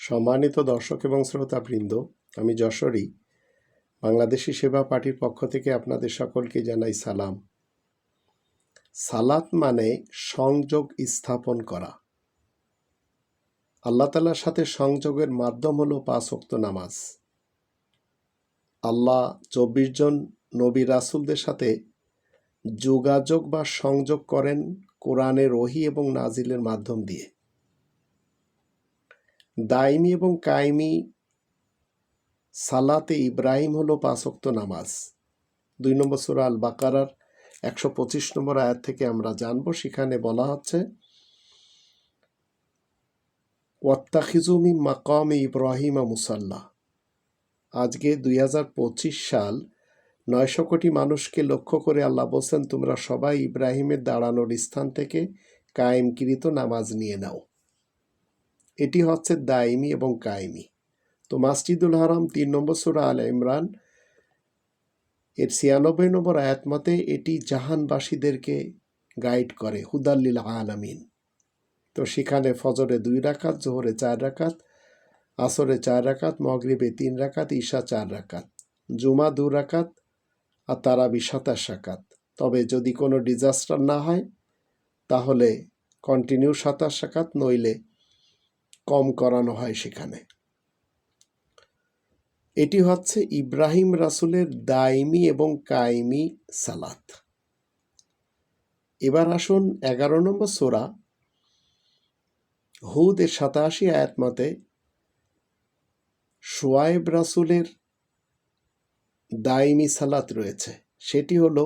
সম্মানিত দর্শক এবং শ্রোতাবৃন্দ, আমি যশোরী, বাংলাদেশি সেবা পার্টির পক্ষ থেকে আপনাদের সকলকে জানাই সালাম। সালাত মানে সংযোগ স্থাপন করা। আল্লাহ তালার সাথে সংযোগের মাধ্যম হল পাঁচ ওয়াক্ত নামাজ। আল্লাহ চব্বিশ জন নবী রাসুলদের সাথে যোগাযোগ বা সংযোগ করেন কোরআনের ওহি এবং নাজিলের মাধ্যম দিয়ে। দাইমি এবং কায়েমি সালাতে ইব্রাহিম হলো পাঁচক্ত নামাজ। দুই নম্বর সুরা আল বাকারার একশো পঁচিশ নম্বর আয়াত থেকে আমরা জানব, সেখানে বলা হচ্ছে ওয়াত্তাখিজুমি মাকামে ইব্রাহিমা মুসাল্লাহ আজকে দুই হাজার পঁচিশ সাল নয়শো কোটি মানুষকে লক্ষ্য করে আল্লাহ বলছেন, তোমরা সবাই ইব্রাহিমের দাঁড়ানোর স্থান থেকে কায়েমকৃত নামাজ নিয়ে নাও। এটি হচ্ছে দাইমি এবং কায়েমি তো মাসজিদুল হারাম তিন নম্বর সুরা আল ইমরান, এর ছিয়ানব্বই নম্বর আয়াত মতে এটি জাহানবাসীদেরকে গাইড করে হুদাল্লিল আলামিন। তো সেখানে ফজরে দুই রাকাত, জোহরে চার রাকাত, আসরে চার রাকাত, মগরিবে তিন রাকাত, ঈশা চার রাকাত, জুমা দু রাকাত, আর তারাবি সাতাশ রাকাত। তবে যদি কোনো ডিজাস্টার না হয়, তাহলে কন্টিনিউ সাতাশ রাকাত, নইলে কম করানো হয় সেখানে। এটি হচ্ছে ইব্রাহিম রাসুলের দাইমি এবং কায়েমি সালাত। এবার আসুন এগারো নম্বর সোরা, হুদের সাতাশি আয়াত মতে সোয়াইব রাসুলের দাইমি সালাত রয়েছে। সেটি হল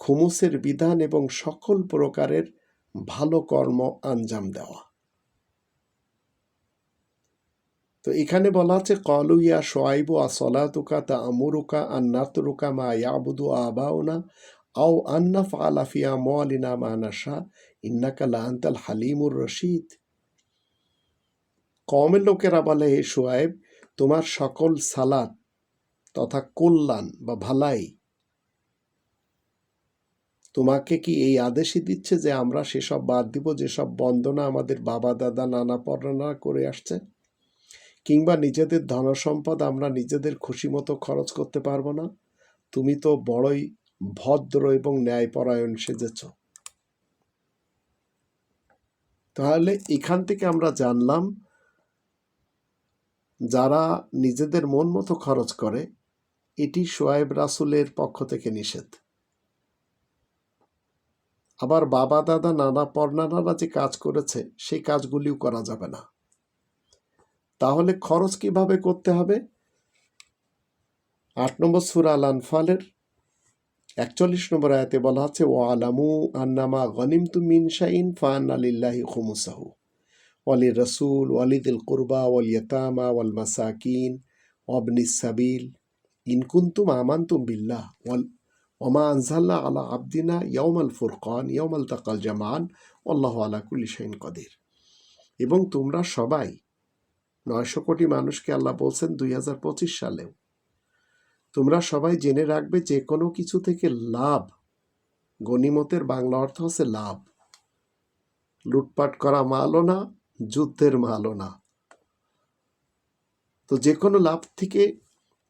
খুমুসের বিধান এবং সকল প্রকারের ভালো কর্ম আঞ্জাম দেওয়া। তো এখানে বলা আছে, কলু ইয়া সোয়াইবু আসলাতুকা তা আমুরুকা আন্নাতরুকা মা ইয়াবুদু আবাউনা আও আন্না ফালাফিয়া মোয়ালিনা মা নাশা ইন্নাকা লান্তাল হালিমুর রশিদ। কমের লোকেরা বলে, হে সোয়াইব তোমার সকল সালাত তথা কল্যাণ বা ভালাই তোমাকে কি এই আদেশই দিচ্ছে যে আমরা সেসব বাদ দিব, যেসব বন্দনা আমাদের বাবা, দাদা, নানা পড়ানা করে আসছে? কিংবা নিজেদের ধনসম্পদ আমরা নিজেদের খুশি মতো খরচ করতে পারব না। তুমি তো বড়ই ভদ্র এবং ন্যায়পরায়ণ সেজেছ। তাহলে এখান থেকে আমরা জানলাম, যারা নিজেদের মন মতো খরচ করে, এটি সোয়েব রাসুলের পক্ষ থেকে নিষেধ। আবার বাবা, দাদা, নানা পর্নানারা যে কাজ করেছে, সেই কাজগুলিও করা যাবে না। তাহলে খরচ কীভাবে করতে হবে? আট নম্বর সুরা আল আনফালের একচল্লিশ নম্বর আয়াতে বলা হচ্ছে ও আলামু আন্নামা গনিম তু মিন শাইন ফান আলিল্লাহি খুমুসাহু ওয়ালি রসুল ওয়ালিদিল কুরবা ওয়াল ইয়াতামা ওয়াল মাসাকিন ওয়াবনি সাবিল ইনকুন্তুম আমান্তুম বিল্লাহ ওয়াল ওমা আনজাল্লা আলা আবদিনা ইয়ৌমাল ফুরকান ইয়ৌমাল তাকাল জামান আল্লাহ আলা কুল্লি শাইন কদির। এবং তোমরা সবাই নয়শো কোটি মানুষকে আল্লাহ বলছেন দুই হাজার পঁচিশ সালেও। তোমরা সবাই জেনে রাখবে যে কোনো কিছু থেকে লাভ, গণিমতের বাংলা অর্থ হচ্ছে লাভ। লুটপাট করা মালও না, যুদ্ধের মালও না। তো যে কোনো লাভ থেকে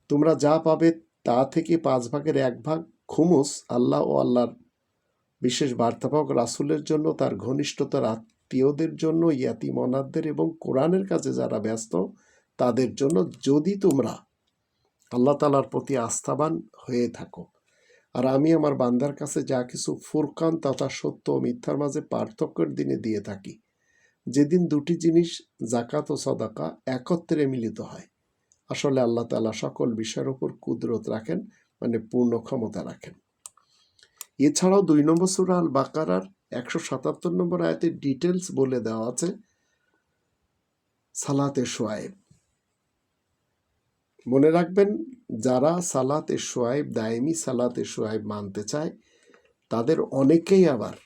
তোমরা যা পাবে তা থেকে পাঁচ ভাগের এক ভাগ খুমুস আল্লাহ ও আল্লাহর বিশেষ বার্তাবাহক রাসুলের জন্য তার ঘনিষ্ঠতার আত্মীয়দের জন্য ইয়াতি মনাদদের এবং কোরআনের কাছে যারা ব্যস্ত, তাদের জন্য যদি তোমরা আল্লাহ তালার প্রতি আস্থাবান হয়ে থাকো। আর আমি আমার বান্দার কাছে যা কিছু ফুরকান তথা সত্য ও মিথ্যার মাঝে পার্থক্যের দিনে দিয়ে থাকি। যেদিন দুটি জিনিস জাকাত ও সদাকা, একত্রে মিলিত হয়। আসলে আল্লাহ তালা সকল বিষয়ের উপর কুদরত রাখেন মানে পূর্ণ ক্ষমতা রাখেন। এছাড়াও দুই নম্বর সুরা আল বাকারার একশো সাতাত্তর নম্বর আয়াতের ডিটেলস বলে দেওয়া আছে সালাতে সোয়াইব। মনে রাখবেন, যারা সালাতে সোয়াইব, দায়েমি সালাতে সোয়াইব মানতে চায়, তাদের অনেকেই আবার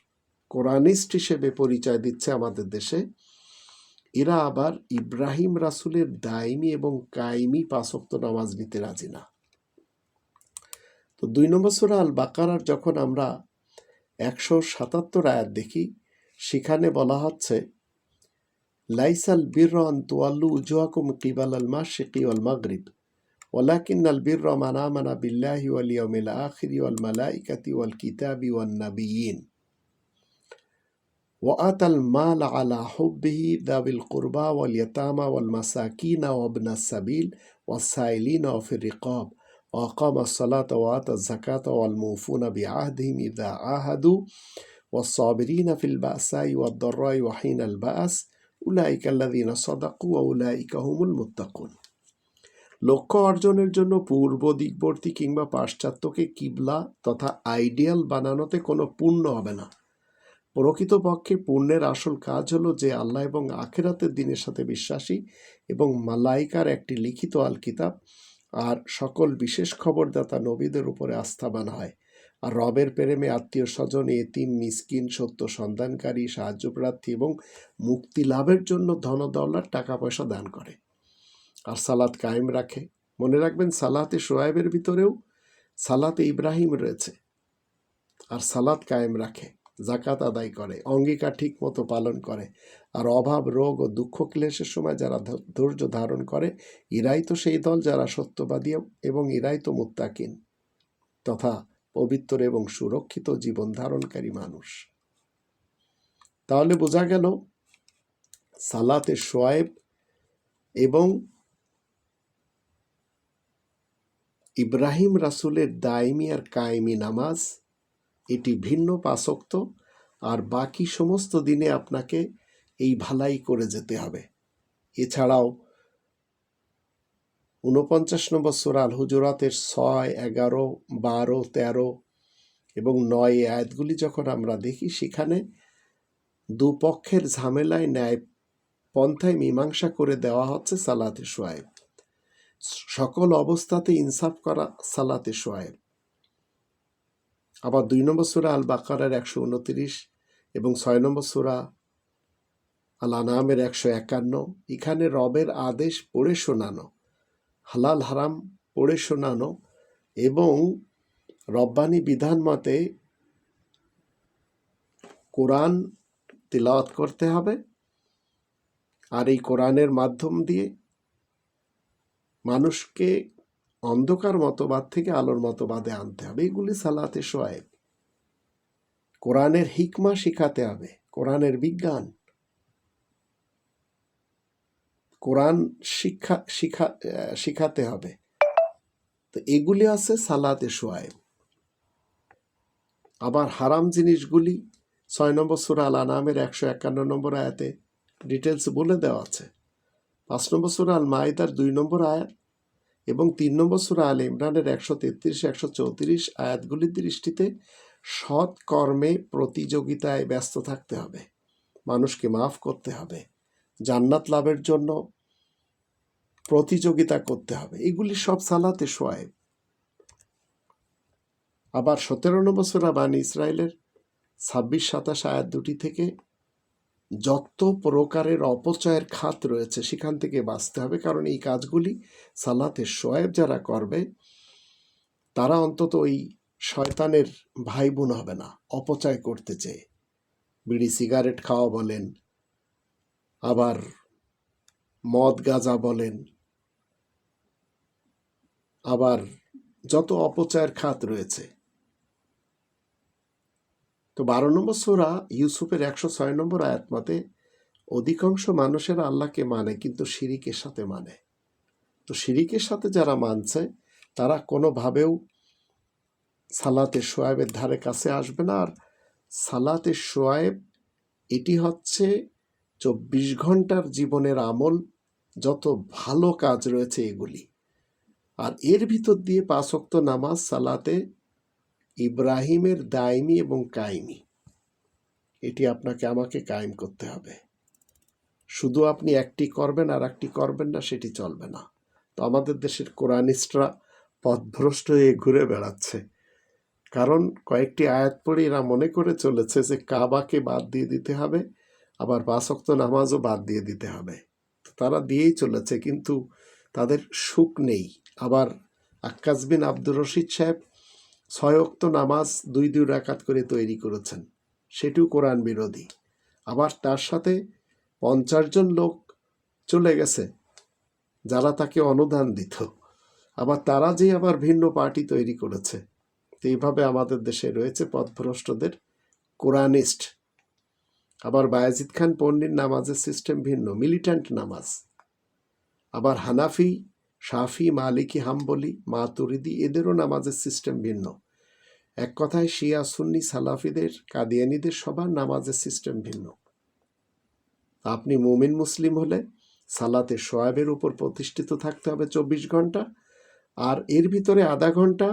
কোরআনিস্ট হিসেবে পরিচয় দিচ্ছে আমাদের দেশে। এরা আবার ইব্রাহিম রাসুলের দায়মি এবং কায়েমি পাঁচক্ত নামাজ নিতে রাজি না। তো দুই নম্বর সুরা আল বাকারার যখন আমরা একশো সাতাত্তর আয়াত দেখি সেখানে বলা হচ্ছে লাইসাল বীর তুয়াল্লু উজুয়াকুম কিবাল আল মাশিকি ওয়াল মাগরিব ولكن البر من آمن بالله واليوم الآخر والملائكة والكتاب والنبيين وآتى المال على حبه ذوي القربى واليتامى والمساكين وابن السبيل والسائلين وفي الرقاب وأقام الصلاة وآتى الزكاة والموفون بعهدهم إذا عاهدوا والصابرين في البأساء والضراء وحين البأس أولئك الذين صدقوا وأولئك هم المتقون লক্ষ্য অর্জনের জন্য পূর্ব দিকবর্তী কিংবা পাশ্চাত্যকে কিবলা তথা আইডিয়াল বানানোতে কোনো পুণ্য হবে না প্রকৃতপক্ষে পুণ্যের আসল কাজ হলো যে আল্লাহ এবং আখেরাতের দিনের সাথে বিশ্বাসী এবং মালাইকার একটি লিখিত আল কিতাব আর সকল বিশেষ খবরদাতা নবীদের উপরে আস্থাবান হয়। আর রবের প্রেমে আত্মীয় স্বজন, এতিম, মিসকিন, সত্য সন্ধানকারী, সাহায্যপ্রার্থী এবং মুক্তি লাভের জন্য ধনদৌলার টাকা পয়সা দান করে। আর সালাত কায়েম রাখে। মনে রাখবেন, সালাতে সোয়াইবের ভিতরেও সালাতে ইব্রাহিম রয়েছে। আর সালাত কায়েম রাখে। জাকাত আদায় করে, অঙ্গীকার ঠিক মতো পালন করে আর অভাব, রোগ ও দুঃখ ক্লেশের সময় যারা ধৈর্য ধারণ করে ইরাই তো সেই দল যারা সত্যবাদী এবং ইরাই তো মুত্তাকিন তথা পবিত্র এবং সুরক্ষিত জীবন ধারণকারী মানুষ। তাহলে বোঝা গেল সালাতে সোয়াইব এবং ইব্রাহিম রাসূলের দায়মি আর কায়েমি নামাজ এটি ভিন্ন পাশক্ত, আর বাকি সমস্ত দিনে আপনাকে এই ভালাই করে যেতে হবে। এছাড়াও উনপঞ্চাশ নম্বর সুরাল হুজুরাতের ছয়, এগারো, বারো, তেরো এবং নয় আয়াতগুলি যখন আমরা দেখি, সেখানে দুপক্ষের ঝামেলায় ন্যায় পন্থায় মীমাংসা করে দেওয়া হচ্ছে সালাতে সোয়াইব সকল অবস্থাতে ইনসাফ করা সালাতে সোয়াইব আবার দুই নম্বর সুরা আল বাকারের একশো উনত্রিশ এবং ছয় নম্বর সুরা আল আনামের একশো একান্ন। এখানে রবের আদেশ পড়ে শোনানো, হালাল হারাম পড়ে শোনানো এবং রব্বানি বিধান মতে কোরআন তিলাওয়াত করতে হবে আর এই কোরআনের মাধ্যম দিয়ে মানুষকে অন্ধকার মতবাদ থেকে আলোর মতবাদে আনতে হবে। এগুলি সালাতে সোয়াইব কোরআনের হিকমা শিখাতে হবে। কোরআনের বিজ্ঞান। কোরআন শিক্ষা, শিখা শিখাতে হবে। তো এগুলি আছে সালাতে সোয়াইব আবার হারাম জিনিসগুলি ছয় নম্বর সুরা আল আনামের একশো একান্ন নম্বর আয়াতে ডিটেলস বলে দেওয়া আছে। পাঁচ নম্বর সুরা আল মাইদার দুই নম্বর আয়াত এবং তিন নম্বর সুরা আল ইমরানের একশো তেত্রিশ, একশো চৌত্রিশ আয়াতগুলির দৃষ্টিতে সৎ কর্মে প্রতিযোগিতায় ব্যস্ত থাকতে হবে। মানুষকে মাফ করতে হবে। জান্নাত লাভের জন্য প্রতিযোগিতা করতে হবে। এগুলি সব সালাতে সোয়াইব আবার সতেরো নম্বর সুরা বানী ইসরায়েলের ছাব্বিশ, সাতাশ আয়াত দুটি থেকে যত প্রকারের অপচয়ের খাত রয়েছে সেখান থেকে বাঁচতে হবে। কারণ এই কাজগুলি সালাতে সোয়েব যারা করবে, তারা অন্তত ওই শয়তানের ভাই বোন হবে না, অপচয় করতে চেয়ে। বিড়ি সিগারেট খাওয়া বলেন, আবার মদ গাঁজা বলেন, আবার যত অপচয়ের খাত রয়েছে তো বারো নম্বর সোরা ইউসুফের একশো ছয় নম্বর আয়াত মতে, অধিকাংশ মানুষের আল্লাহকে মানে কিন্তু শিরিকের সাথে মানে। তো শিরিকের সাথে যারা মানছে, তারা কোনোভাবেও সালাতে সোয়াবের ধারে কাছে আসবে না। আর সালাতে সোয়াব এটি হচ্ছে চব্বিশ ঘণ্টার জীবনের আমল, যত ভালো কাজ রয়েছে এগুলি। আর এর ভিতর দিয়ে পাঁচক্ত নামাজ সালাতে ইব্রাহিমের দায়মি এবং কায়েমি। এটি আপনাকে আমাকে কায়েম করতে হবে। শুধু আপনি একটি করবেন আর একটি করবেন না, সেটি চলবে না। তো আমাদের দেশের কোরআনিস্টরা পথভ্রষ্ট হয়ে ঘুরে বেড়াচ্ছে। কারণ কয়েকটি আয়াত পড়ে এরা মনে করে চলেছে যে কাবাকে বাদ দিয়ে দিতে হবে, আবার পাঁচক্ত নামাজও বাদ দিয়ে দিতে হবে। তারা দিয়েই চলেছে, কিন্তু তাদের সুখ নেই। আবার আক্কাস বিন আব্দুর রশিদ সাহেব ছয় অক্ত নামাজ দুই দুই রাকাত করে তৈরি করেছেন। সেটিও কোরআন বিরোধী। আবার তার সাথে পঞ্চাশ জন লোক চলে গেছে, যারা তাকে অনুদান দিত। আবার তারা যে আবার ভিন্ন পার্টি তৈরি করেছে। তো এইভাবে আমাদের দেশে রয়েছে পথভ্রষ্টদের কোরআনিস্ট। আবার বায়াজিদ খান পন্ডির নামাজের সিস্টেম ভিন্ন, মিলিট্যান্ট নামাজ। আবার হানাফি শাফি, মালিকি, হাম্বলি, মাতুরিদি এদেরও নামাজের সিস্টেম ভিন্ন। এক কথায় শিয়া, সুন্নি, সালাফিদের, কাদিয়ানিদের সবার নামাজের সিস্টেম ভিন্ন। আপনি মুমিন, মুসলিম হলে সালাতে সোয়াবের উপর প্রতিষ্ঠিত থাকতে হবে চব্বিশ ঘণ্টা, আর এর ভিতরে আধা ঘণ্টা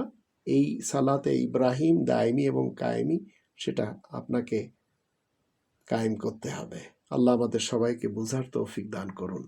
এই সালাতে ইব্রাহিম, দায়মি এবং কায়েমি, সেটা আপনাকে কায়েম করতে হবে। আল্লাহ আমাদের সবাইকে বুঝার তৌফিক দান করুন।